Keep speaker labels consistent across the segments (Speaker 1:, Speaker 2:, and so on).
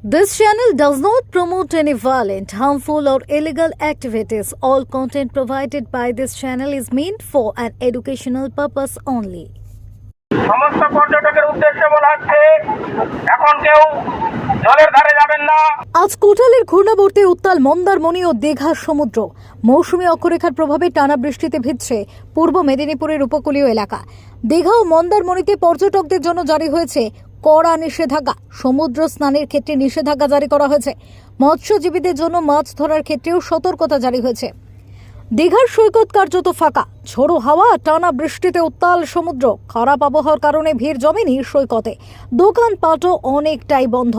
Speaker 1: This channel does not promote any violent, harmful, or illegal activities. All content provided by this channel is meant for an educational purpose only.
Speaker 2: সমস্ত পর্যটকের উদ্দেশ্যে বলা হচ্ছে এখন কেউ জলের ধারে যাবেন না
Speaker 1: আজ কোটালের ঘূর্ণাবর্তী উত্তাল মন্দারমণি ও দীঘার সমুদ্র মৌসুমী অক্ষরেখার প্রভাবে টানা বৃষ্টিতে ভিজছে পূর্ব মেদিনীপুরের উপকূলীয় এলাকা দীঘা ও মন্দারমণিতে পর্যটকদের জন্য জারি হয়েছে কড়া নিষেধাজ্ঞা। সমুদ্র স্নানের ক্ষেত্রে নিষেধাজ্ঞা জারি করা হয়েছে। মৎস্যজীবীদের জন্য মাছ ধরার ক্ষেত্রেও সতর্কতা জারি হয়েছে। দীঘার সৈকত কার্যত ফাঁকা। ঝোড়ো হাওয়া, টানা বৃষ্টিতে উত্তাল সমুদ্র। খারাপ আবহাওয়ার কারণে ভিড় জমেনি সৈকতে। দোকানপাটও অনেকটাই বন্ধ।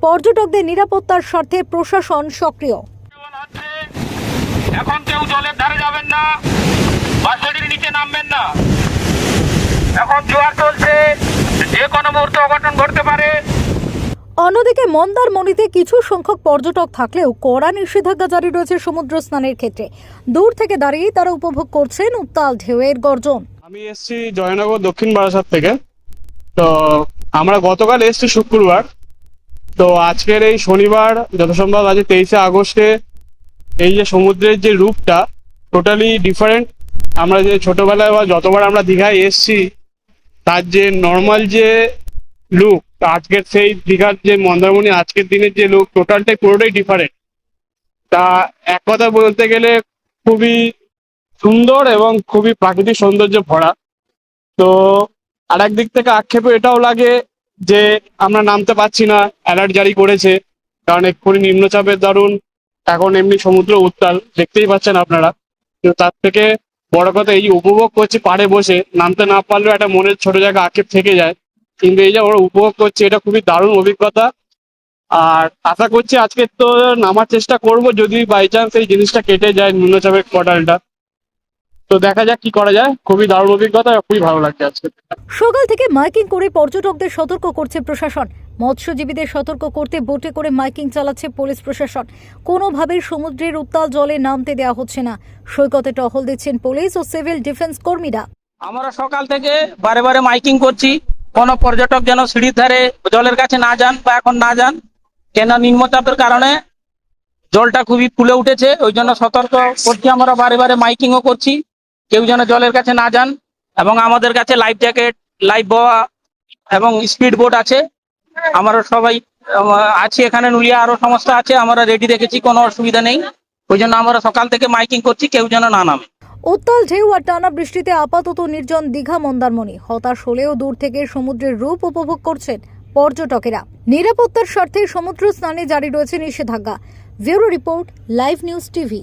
Speaker 1: পর্যটকদের নিরাপত্তার স্বার্থে প্রশাসন সক্রিয়।
Speaker 2: এখন কেউ জলের ধারে যাবেন না। নিচে নামবেন না। এখন জোয়ার যে কোনো মুহূর্তে অঘটন ঘটতে পারে।
Speaker 1: অন্যদিকে মন্দারমণিতে কিছু সংখ্যক পর্যটক থাকলেও কড়া নিষেধাজ্ঞা জারি রয়েছে সমুদ্র স্নানের ক্ষেত্রে। দূর থেকে দাঁড়িয়েই তারা উপভোগ করছেন উত্তাল ঢেউয়ের গর্জন।
Speaker 3: আমি এসেছি জয়নগর দক্ষিণ বারাসাত থেকে। তো আমরা গতকাল এসছি শুক্রবার। তো আজকের এই শনিবার যত সম্ভব আজ তেইশে আগস্টে এই যে সমুদ্রের যে রূপটা টোটালি ডিফারেন্ট আমরা যে ছোটবেলায় বা যতবার আমরা দীঘায় এসেছি তার যে নর্মাল যে লুক আজকের সেই দীঘার যে মন্দারমণি, আজকের দিনের যে লুক টোটালটাই পুরোটাই ডিফারেন্ট তা এক কথা বলতে গেলে খুবই সুন্দর এবং খুবই প্রাকৃতিক সৌন্দর্য ভরা। তো আর দিক থেকে আক্ষেপও এটাও লাগে যে আমরা নামতে পারছি না অ্যালার্ট জারি করেছে, কারণ এক্ষুনি নিম্নচাপের দারুণ এখন এমনি সমুদ্র উত্তাল, দেখতেই পাচ্ছেন আপনারা। কিন্তু তার থেকে বড় কথা এই যে উপভোগ করছি পাড়ে বসে, নামতে না পারলেও একটা মনের ছোট জায়গা আক্ষেপ থেকে যায়। কিন্তু এই যে ওরা উপভোগ করছে, এটা খুবই দারুণ অভিজ্ঞতা। আর আশা করছি আজকে তো নামার চেষ্টা করব, যদি বাই চান্স এই জিনিসটা কেটে যায় নিম্নচাপের পোর্টালটা তো দেখা যাক কি করা যায়। খুবই দারুণ অভিজ্ঞতা খুবই ভালো লাগছে আজকে।
Speaker 1: সকাল থেকে মাইকিং করে পর্যটকদের সতর্ক করছে প্রশাসন। মৎস্যজীবীদের সতর্ক করতে বোটে করে মাইকিং চালাচ্ছে পুলিশ প্রশাসন। কোনোভাবেই সমুদ্রের উত্তাল জলে নামতে দেওয়া হচ্ছে না। সৈকতে টহল দিচ্ছেন পুলিশ ও সিভিল ডিফেন্স কর্মীরা।
Speaker 4: আমরা সকাল থেকে বারে বারে মাইকিং করছি। কোনো পর্যটক যেন সিঁড়ির ধারে জলের কাছে না যান বা এখন না যান কেন নিম্নচাপের কারণে জলটা খুবই ফুলে উঠেছে ওই জন্য সতর্ক করছি আমরা বারে বারে মাইকিংও করছি। কেউ যেন জলের কাছে না যান এবং আমাদের কাছে লাইফ জ্যাকেট লাইফ বোয়া এবং স্পিড বোট আছে। আমরা সবাই আছি এখানে, নুলিয়া আরও সমস্যা আছে, আমরা রেডি রেখেছি কোনো অসুবিধা নেই। ওই জন্য আমরা সকাল থেকে মাইকিং করছি, কেউ যেন না নামে।
Speaker 1: উত্তাল ঢেউ আর টানা বৃষ্টিতে আপাতত নির্জন দীঘা মন্দারমণি। হতাশ হলেও দূর থেকে সমুদ্রের রূপ উপভোগ করছেন পর্যটকেরা। নিরাপত্তার স্বার্থে সমুদ্র স্নানে জারি রয়েছে নিষেধাজ্ঞা। Bureau report, live news TV.